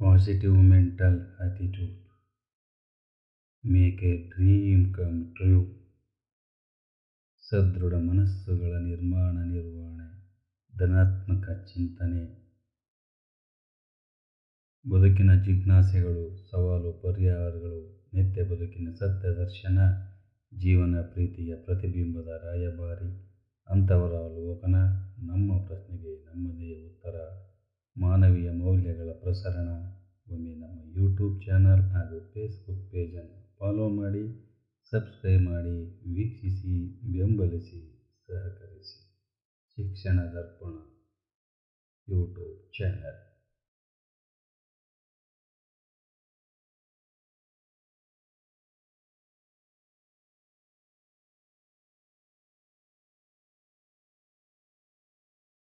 Positive mental attitude. Make a dream come true. ಸದೃಢ ಮನಸ್ಸುಗಳ ನಿರ್ಮಾಣ, ನಿರ್ವಹಣೆ, ಧನಾತ್ಮಕ ಚಿಂತನೆ ಬದುಕಿನ ಜಿಜ್ಞಾಸೆಗಳು, ಸವಾಲು, ಪರಿಹಾರಗಳು, ನಿತ್ಯ ಬದುಕಿನ ಸತ್ಯ ದರ್ಶನ, ಜೀವನ ಪ್ರೀತಿಯ ಪ್ರತಿಬಿಂಬದ ರಾಯಭಾರಿ ಅಂಥವರ ಅವಲೋಕನ ನಮ್ಮ ಪ್ರಶ್ನೆಗೆ ನಮ್ಮದೇ ಮಾನವೀಯ ಮೌಲ್ಯಗಳ ಪ್ರಸರಣ ಒಮ್ಮೆ ನಮ್ಮ ಯೂಟ್ಯೂಬ್ ಚಾನಲ್ ಹಾಗೂ ಫೇಸ್ಬುಕ್ ಪೇಜನ್ನು ಫಾಲೋ ಮಾಡಿ ಸಬ್ಸ್ಕ್ರೈಬ್ ಮಾಡಿ, ವೀಕ್ಷಿಸಿ, ಬೆಂಬಲಿಸಿ, ಸಹಕರಿಸಿ. ಶಿಕ್ಷಣ ದರ್ಪಣ ಯೂಟ್ಯೂಬ್ ಚಾನಲ್.